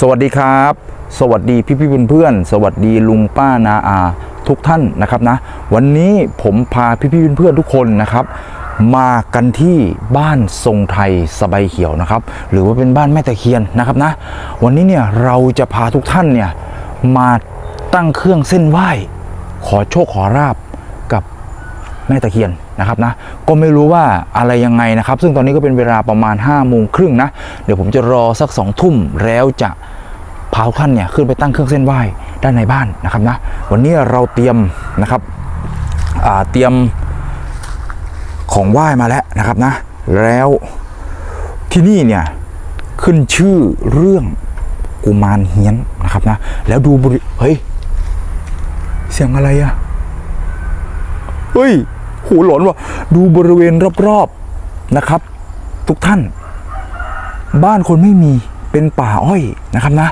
สวัสดีครับ สวัสดีพี่พี่เพื่อนๆสวัสดีลุงป้านาอา ทุกท่านนะครับนะ วันนี้ผมพาพี่พี่เพื่อนๆทุกคนนะครับ มากันที่บ้านทรงไทยสบายเขียวนะครับ หรือว่าเป็นบ้านแม่ตะเคียนนะครับนะ วันนี้เนี่ยเราจะพาทุกท่านเนี่ยมาตั้งเครื่องเส้นไหว้ ขอโชคขอราบกับ แม่ตะเคียนนะครับนะก็ไม่รู้ว่าอะไรยังไงนะครับ ซึ่งตอนนี้ก็เป็นเวลาประมาณ5้าโมงครึ่งนะเดี๋ยวผมจะรอสัก2องทุ่มแล้วจะพาท่านเนี่ยขึ้นไปตั้งเครื่องเส้นไหว้ด้านในบ้านนะครับนะวันนี้เราเตรียมนะครับเตรียมของไหว้มาแล้วนะครับนะแล้วที่นี่เนี่ยขึ้นชื่อเรื่องกุมารเฮียนนะครับนะแล้วดูบริเฮ้ย เสียงอะไรอะเฮ้ย หูหลอนว่ะดูบริเวณรอบๆนะครับ ทุกท่าน บ้านคนไม่มีเป็นป่าอ้อยนะครับนะ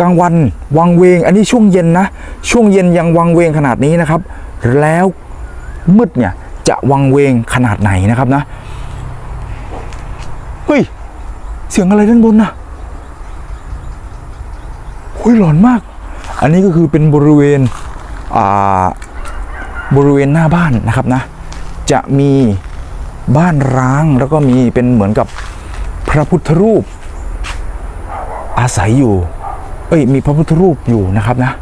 กลางวันวังเวง อันนี้ช่วงเย็นนะ ช่วงเย็นยังวังเวงขนาดนี้นะครับ แล้วมืดเนี่ยจะวังเวงขนาดไหนนะครับนะเฮ้ยเสียงอะไรด้านบนน่ะเฮ้ยหลอนมาก อันนี้ก็คือเป็นบริเวณอ่า บริเวณหน้าบ้านนะครับนะ จะมีบ้านร้างแล้วก็มีเป็นเหมือนกับพระพุทธรูป อาศัยอยู่ เอ้ยมีพระพุทธรูปอยู่นะครับนะ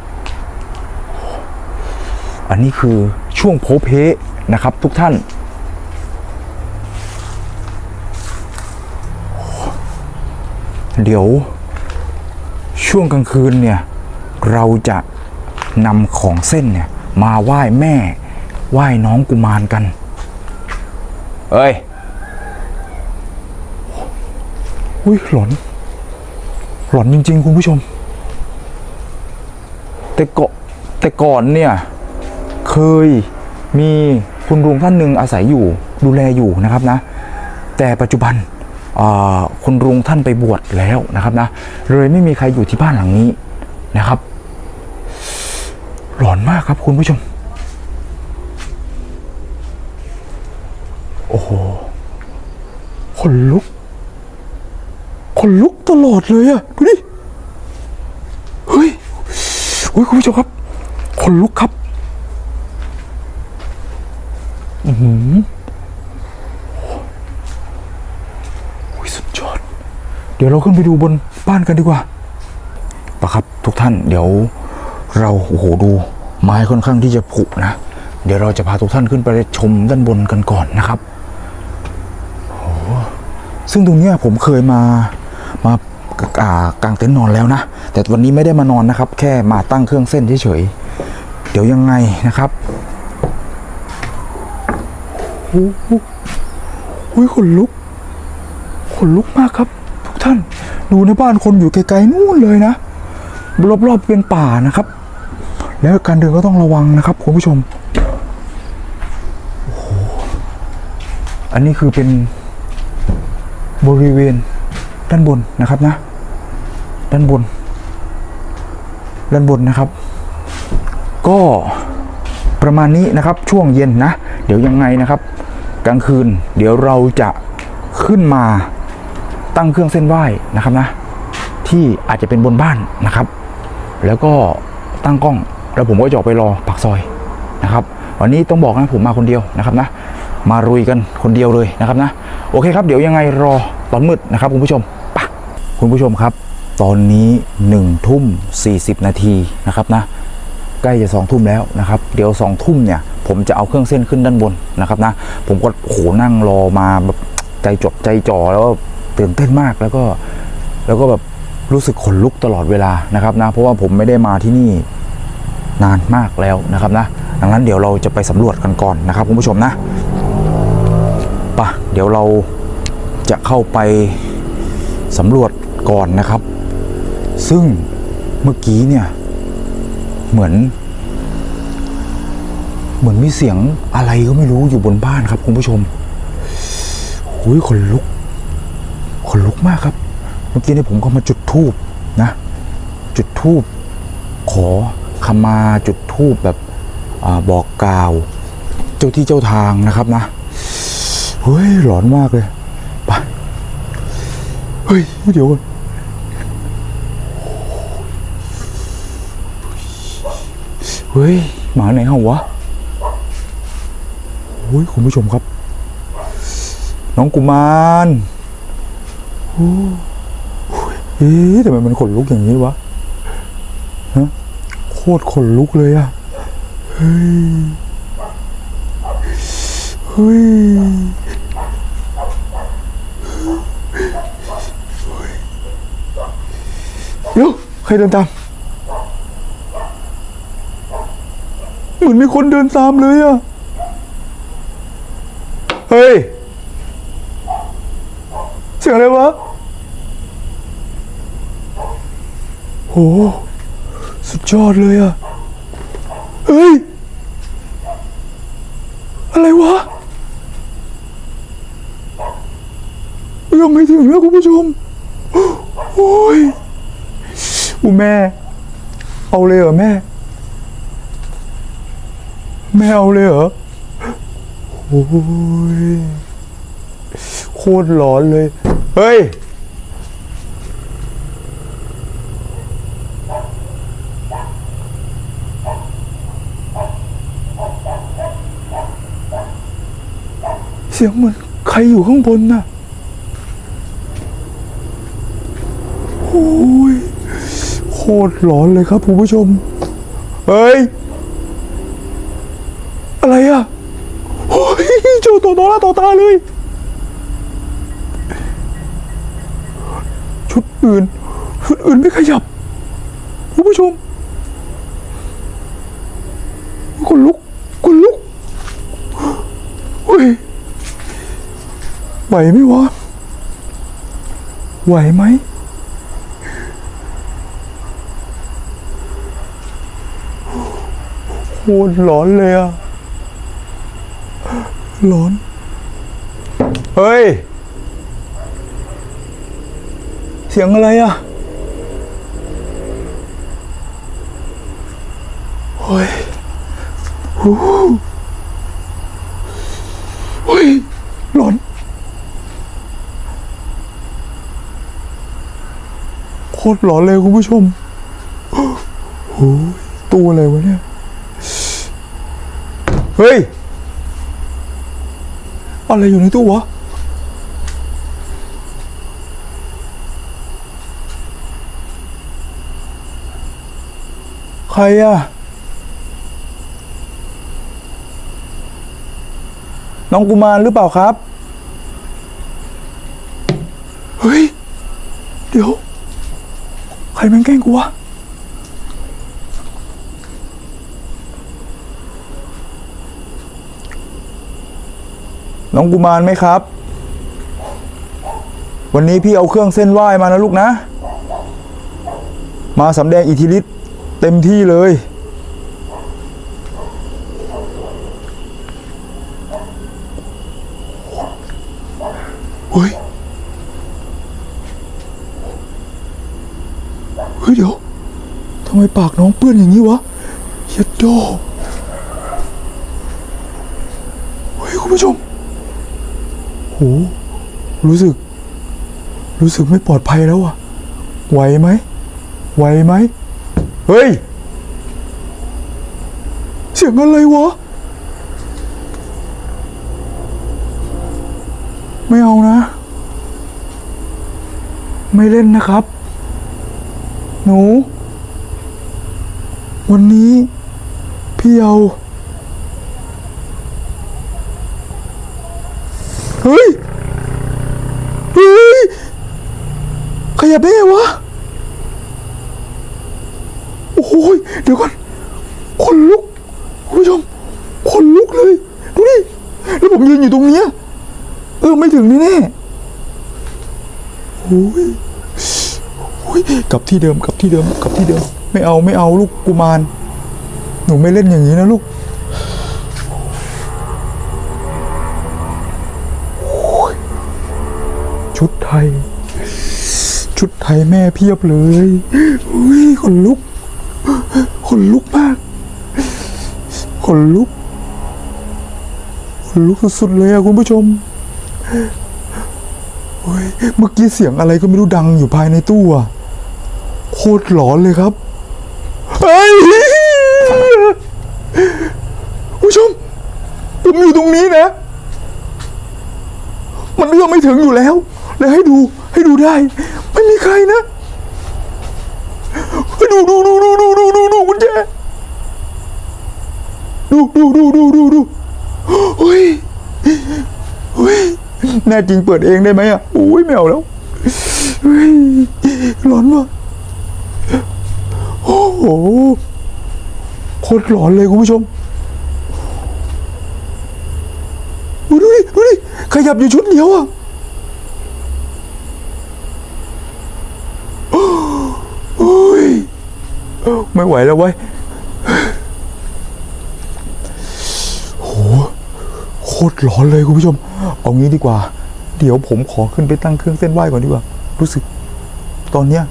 อันนี้คือช่วงโพเพนะครับ ทุกท่าน เดี๋ยวช่วงกลางคืนเนี่ย เราจะนำของเส้นเนี่ย มาไหว้แม่ ไหว้น้องกุมารกัน เอ้ย อุ้ยหลอน หลอนจริง ๆ คุณผู้ชม แต่เกาะแต่ก่อนเนี่ย เคยมีคุณลุงท่านหนึ่งอาศัยอยู่ดูแลอยู่นะครับนะ แต่ปัจจุบันอ่าคุณลุงท่านไปบวชแล้วนะครับนะ เลยไม่มีใครอยู่ที่บ้านหลังนี้นะครับ หลอนมากครับคุณผู้ชม โอ้โหขนลุกขนลุกตลอดเลยอะดูดิเฮ้ยอุ้ยคุณผู้ชมครับขนลุกครับ อือหือโอ้ยสุดยอด เดี๋ยวเราขึ้นไปดูบนบ้านกันดีกว่าปะครับทุกท่านเดี๋ยว เราโอ้โหดูไม้ค่อนข้างที่จะผุนะ เดี๋ยวเราจะพาทุกท่านขึ้นไปชมด้านบนกันก่อนนะครับโอ้ซึ่งตรงนี้ผมเคยมามาอ่ากางเต็นท์นอนแล้วนะ แต่วันนี้ไม่ได้มานอนนะครับ แค่มาตั้งเครื่องเส้นเฉยๆเดี๋ยวยังไงนะครับโอ้โหอุ้ยขนลุกขนลุกมากครับ ทุกท่าน ดูในบ้านคนอยู่ไกลๆนู่นเลยนะ รอบๆเป็นป่านะครับ แล้วการเดินก็ต้องระวังนะครับคุณผู้ชมโอ้โหอันนี้คือเป็นบริเวณด้านบนนะครับนะ ด้านบน ด้านบนนะครับ ก็ประมาณนี้นะครับช่วงเย็นนะ เดี๋ยวยังไงนะครับ กลางคืน เดี๋ยวเราจะขึ้นมาตั้งเครื่องเส้นไหว้นะครับนะ ที่อาจจะเป็นบนบ้านนะครับ แล้วก็ตั้งกล้อง แล้วผมก็จะออกไปรอปากซอยนะครับ วันนี้ต้องบอกนะผมมาคนเดียวนะครับนะ มารุยกันคนเดียวเลยนะครับนะโอเคครับเดี๋ยวยังไงรอตอนมืดนะครับคุณผู้ชมปะคุณผู้ชมครับ ตอนนี้หนึ่งทุ่มสี่สิบนาทีนะครับนะใกล้จะสองทุ่มแล้วนะครับ เดี๋ยวสองทุ่มเนี่ย ผมจะเอาเครื่องเส้นขึ้นด้านบนนะครับนะ ผมก็โหนั่งรอมาแบบใจจดใจจ่อแล้วตื่นเต้นมากแล้วก็แล้วก็แบบรู้สึกขนลุกตลอดเวลานะครับนะ เพราะว่าผมไม่ได้มาที่นี่ นานมากแล้วนะครับนะดังนั้นเดี๋ยวเราจะไปสำรวจกันก่อนนะครับคุณผู้ชมนะปะเดี๋ยวเราจะเข้าไปสำรวจก่อนนะครับ ซึ่งเมื่อกี้เนี่ยเหมือน เหมือนมีเสียงอะไรก็ไม่รู้อยู่บนบ้านครับคุณผู้ชมหุยขนลุกขนลุกมากครับ เมื่อกี้เนี่ยผมก็มาจุดธูปนะ จุดธูปขอ ขมาจุดทูบแบบอบอกกล่าว เจ้าที่เจ้าทางนะครับนะเฮ้ยหลอนมากเลยไปเฮ้ยเดี๋ยวเฮ้ยหมาไหนเห่าวะโอ้ยคุณผู้ชมครับ น้องกุมารโอ้ยเอ๊ะทำไมมันขนลุกอย่างนี้วะ ตรขนลุกเลยอะเฮ้ย เฮ้ย เดี๋ยวใครเดินตาม เหมือนมีคนเดินตามเลยอะเฮ้ย เสียงอะไรวะโห สุดยอดเลยอะเฮ้ย อะไรวะยังไม่ถึงนะคุณผู้ชม โอ้ยอูแม่ เอาเลยเหรอแม่ แม่เอาเลยเหรอ โอ้ย โคตรร้อนเลย เฮ้ย เสียงเหมือนใครอยู่ข้างบนน่ะโอ้ยโคตรร้อนเลยครับคุณผู้ชม เฮ้ย อะไรอะโอ้ยจอตัวต่อน้าต่อตาเลย ชุดอื่น ชุดอื่นไม่ขยับคุณผู้ชมคนลุกคนลุกเฮ้ย ไหวไหมวะ ไหวไหม โคตรร้อนเลยอะร้อน เฮ้ย เสียงอะไรอะเฮ้ยฮู้เฮ้ย ร้อน โค ตรร้อนเลยคุณผู้ชมโอ้ยตู้อะไรวะเนี่ย เฮ้ย อะไรอยู่ในตู้วะ ใครอะน้องกุมารหรือเปล่าครับ เฮ้ย เดี๋ยว ใคร แม่งแกล้งกูวะน้องกุมารไหมครับ วันนี้พี่เอาเครื่องเส้นไหว้มานะลูกนะ มาสำแดงอิทธิฤทธิ์เต็มที่เลย เฮ้ย เฮ้ยเดี๋ยว ทำไม ปากน้องเปื้อนอย่างนี้วะเย็ดโดเฮ้ยคุณผู้ชมโหรู้สึก รู้สึกไม่ปลอดภัยแล้วอะไหวไหมไหวไหมเฮ้ย เสียงอะไรวะ ไม่เอานะ ไม่เล่นนะครับ หนู วันนี้พี่เอาเฮ้ย เฮ้ย ขยับได้ไงวะ โอ้โหยเดี๋ยวก่อนขนลุกคุณผู้ชมขนลุกเลย ดูดิ แล้วผมยืนอยู่ตรงเนี้ยเออไม่ถึงนี่แน่โอ้ยโอ้ยกลับที่เดิมกลับที่เดิมกลับที่เดิม ไม่เอาไม่เอาลูกกุมาร หนูไม่เล่นอย่างนี้นะลูกชุดไทย ชุดไทยแม่เพียบเลยอุ้ยขนลุกขนลุกมากขนลุกขนลุกสุดๆเลยอะคุณผู้ชมเมื่อกี้เสียงอะไรก็ไม่รู้ดังอยู่ภายในตู้อะโคตรหลอนเลยครับ เฮ้ยผู้ชม ผมอยู่ตรงนี้นะ มันเอื้อมไม่ถึงอยู่แล้ว แล้วให้ดูให้ดูได้ ไม่มีใครนะดูดูดูดูดูดูดูดูคุณแจดูดูดูดูดูดูเฮ้ยเฮ้ยแน่จริงเปิดเองได้ไหมอะโอ้ยแมวแล้วร้อนวะ โอ้โหโคตรร้อนเลยคุณผู้ชมดูดิดูดิขยับอยู่ชุดเดียวอะโอ้ยไม่ไหวแล้วเว้ยโหโคตรร้อนเลยคุณผู้ชม เอางี้ดีกว่า เดี๋ยวผมขอขึ้นไปตั้งเครื่องเส้นไหว้ก่อนดีกว่า รู้สึก ตอนเนี้ย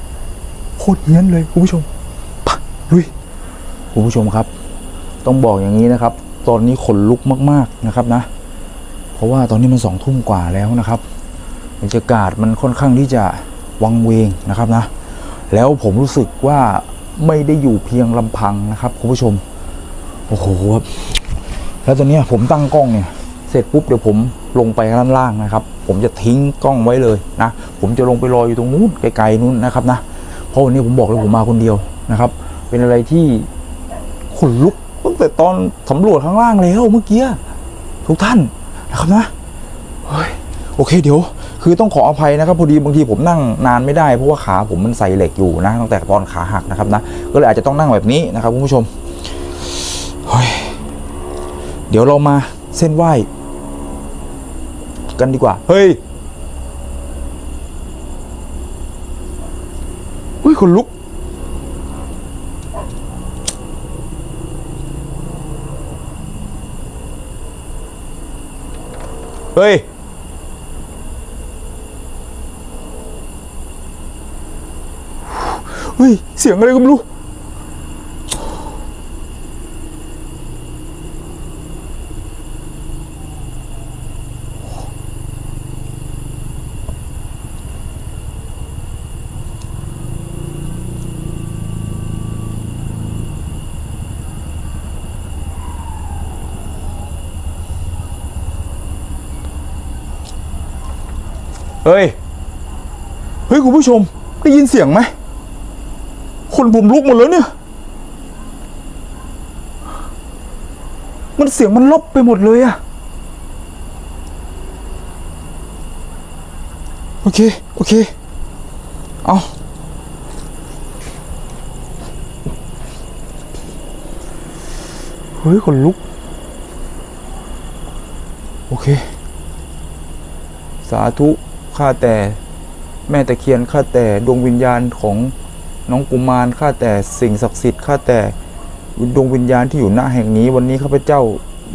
โคตรเฮี้ยนเลยคุณผู้ชม ดุยคุณผู้ชมครับ ต้องบอกอย่างนี้นะครับ ตอนนี้ขนลุกมาก ๆนะครับนะ เพราะว่าตอนนี้มันสองทุ่มกว่าแล้วนะครับบรรยากาศมันค่อนข้างที่จะวังเวงนะครับนะ แล้วผมรู้สึกว่าไม่ได้อยู่เพียงลำพังนะครับคุณผู้ชม โอ้โหครับแล้วตอนนี้ผมตั้งกล้องเนี่ยเสร็จปุ๊บเดี๋ยวผมลงไปด้านล่างนะครับ ผมจะทิ้งกล้องไว้เลยนะ ผมจะลงไปรออยู่ตรงนู้นไกลๆนู้นนะครับนะ เพราะวันนี้ผมบอกเลยผมมาคนเดียวนะครับ เป็นอะไรที่ขนลุกตั้งแต่ตอนสำรวจข้างล่างแล้วเมื่อกี้ทุกท่านนะครับนะเฮ้ยโอเคเดี๋ยว คือต้องขออภัยนะครับพอดีบางทีผมนั่งนานไม่ได้เพราะว่าขาผมมันใส่เหล็กอยู่นะตั้งแต่ตอนขาหักนะครับนะก็เลยอาจจะต้องนั่งแบบนี้นะครับคุณผู้ชมเฮ้ยเดี๋ยวเรามาเส้นไหว้กันดีกว่า เฮ้ยเฮ้ยคนลุก เฮ้ย เฮ้ย เสียงอะไรก็ไม่รู้ คุณผู้ชม ได้ยินเสียงไหมคนผมลุกหมดแล้วเนี่ย มันเสียงมันลบไปหมดเลยอะโอเค โอเค เอาเฮ้ยคนลุก โอเค สาธุ ข้าแต่ แม่ตะเคียนข้าแต่ดวงวิญญาณของน้องกุมารข้าแต่สิ่งศักดิ์สิทธิ์ข้าแต่ดวงวิญญาณที่อยู่หน้าแห่งนี้วันนี้ข้าพเจ้า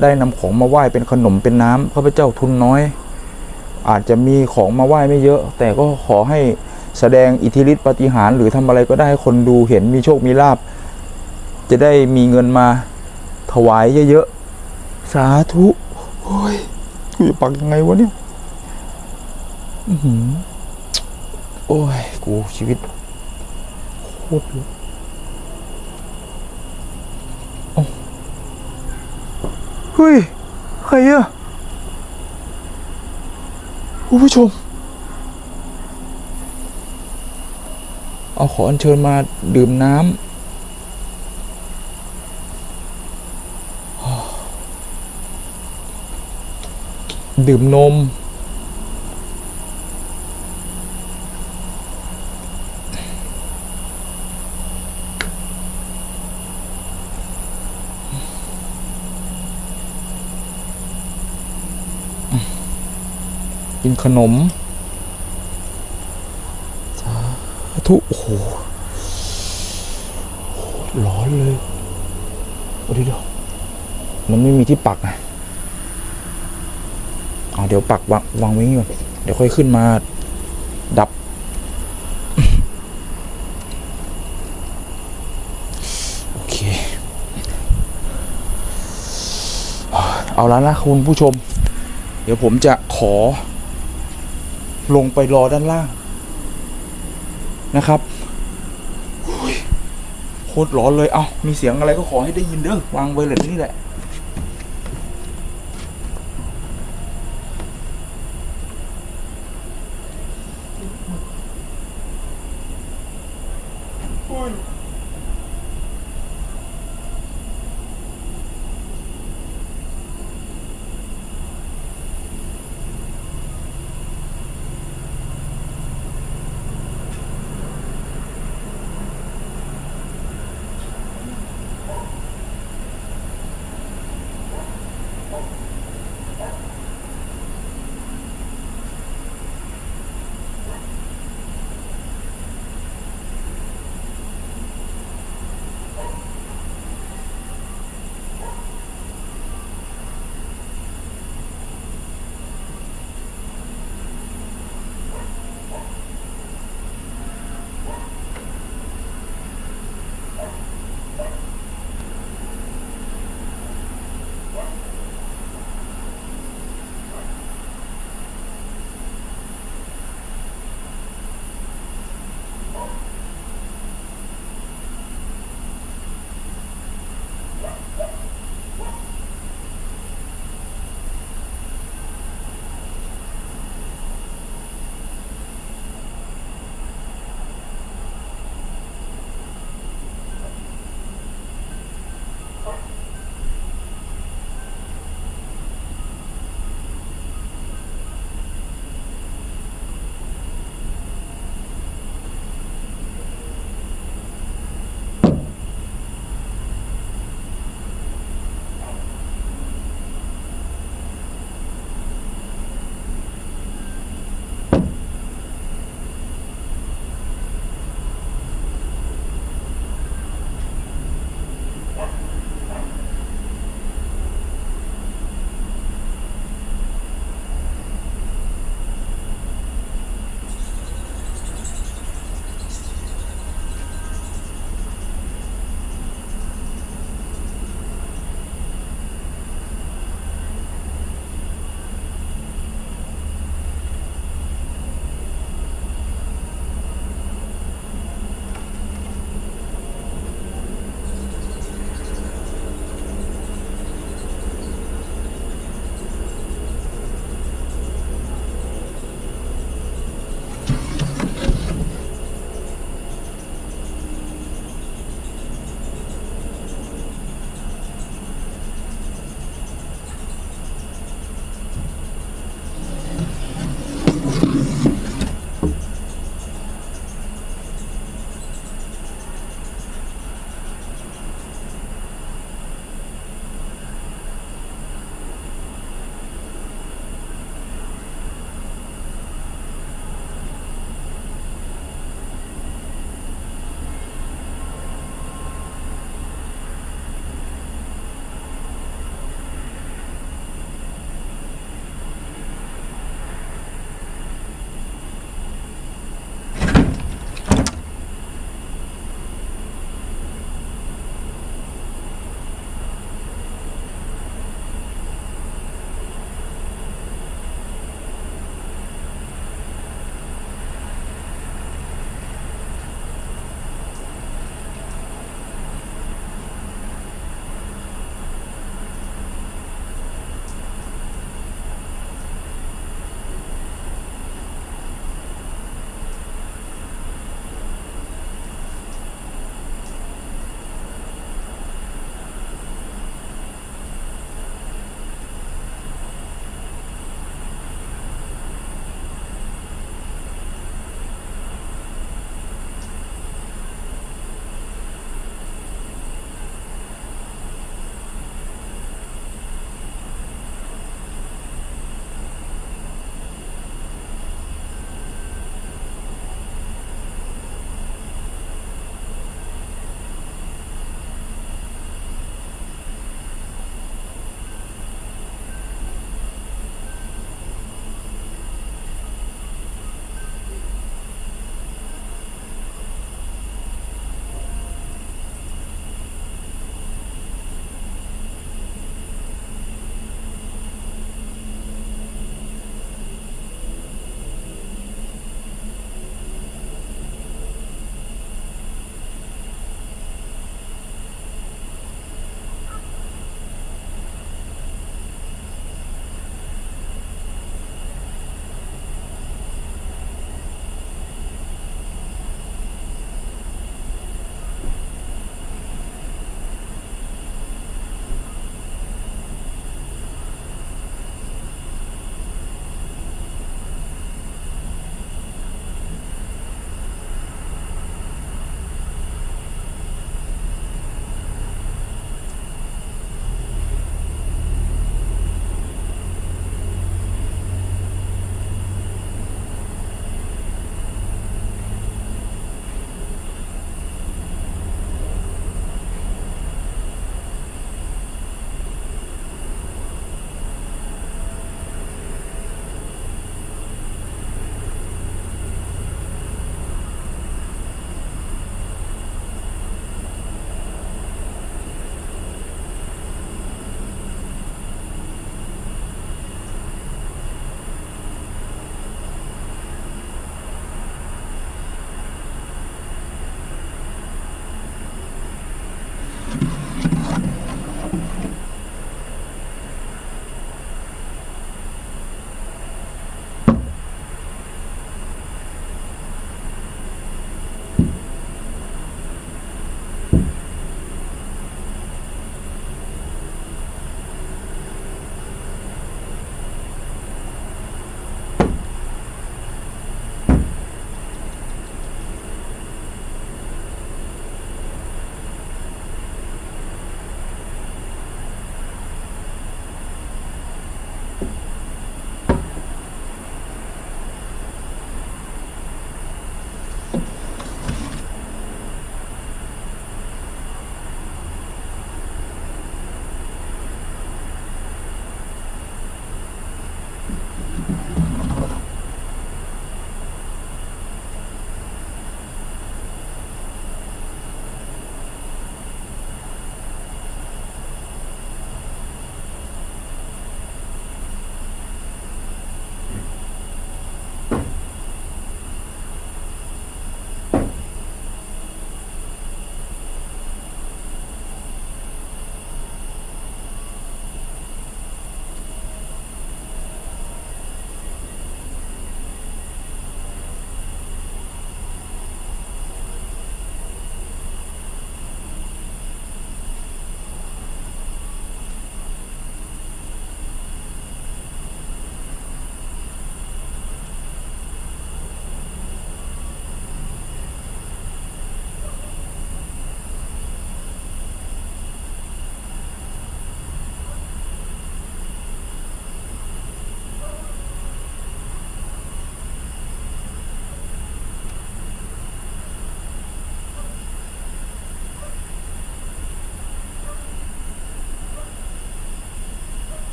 ได้นำของมาไหว้เป็นขนมเป็นน้ำข้าพเจ้าทุนน้อย อาจจะมีของมาไหว้ไม่เยอะ แต่ก็ขอให้แสดงอิทธิฤทธิปฏิหารหรือทำอะไรก็ได้ให้คนดูเห็นมีโชคมีลาบ จะได้มีเงินมาถวายเยอะๆสาธุโอ้ยกูจะปักยังไงวะเนี่ย อือหือ โอ้ย กูชีวิตโคตรเลยอ้าเฮ้ย ใครอะคุณผู้ชม เอาขออัญเชิญมาดื่มน้ำดื่มนม ขนมสาธุโอ้โหโคตรร้อนเลยโอ้เดี๋ยวเดี๋ยวมันไม่มีที่ปักอะเอาเดี๋ยวปักวางวางไว้นี่ก่อนเดี๋ยวค่อยขึ้นมา ดับ โอเค เอาแล้วนะคุณผู้ชม เดี๋ยวผมจะขอ ลงไปรอด้านล่างนะครับโคตรร้อนเลย เอามีเสียงอะไรก็ขอให้ได้ยินเด้อวางไว้เลยนี่แหละ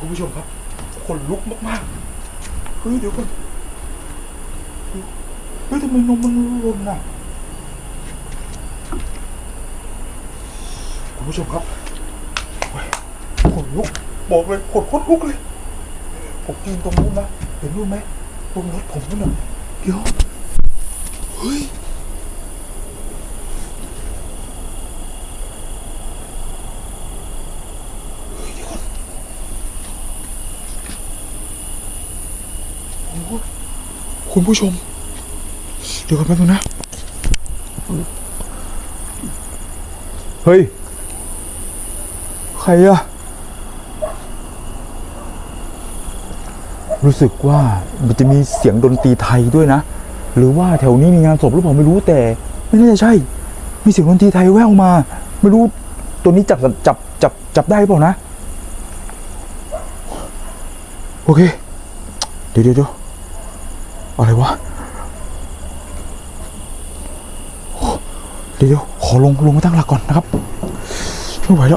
คุณผู้ชมครับขนลุกมากๆเฮ้ยเดี๋ยวก่อนเฮ้ยทำไมนมมันหล่นน่ะคุณผู้ชมครับขนลุกบอกเลยขนโคตรลุกเลยผมยืนตรงนู้นนะเห็นรู้ไหมตรงรถผมนู่นน่ะเดี๋ยวเฮ้ยเฮ้ยเดี๋ยวก่อนโอ้โห คุณผู้ชม เดี๋ยวก่อนแป๊บนึงนะ เฮ้ย ใครอะรู้สึกว่ามันจะมีเสียงดนตรีไทยด้วยนะ หรือว่าแถวนี้มีงานศพหรือเปล่าไม่รู้แต่ ไม่น่าจะใช่ มีเสียงดนตรีไทยแว่วมา ไม่รู้ตัวนี้จับจับจับจับได้หรือเปล่านะ โอเค เดี๋ยวเดี๋ยวเดี๋ยวอะไรวะโอ้เดี๋ยว เดี๋ยวขอลงลงมาตั้งหลักก่อนนะครับไม่ไหวแล้ว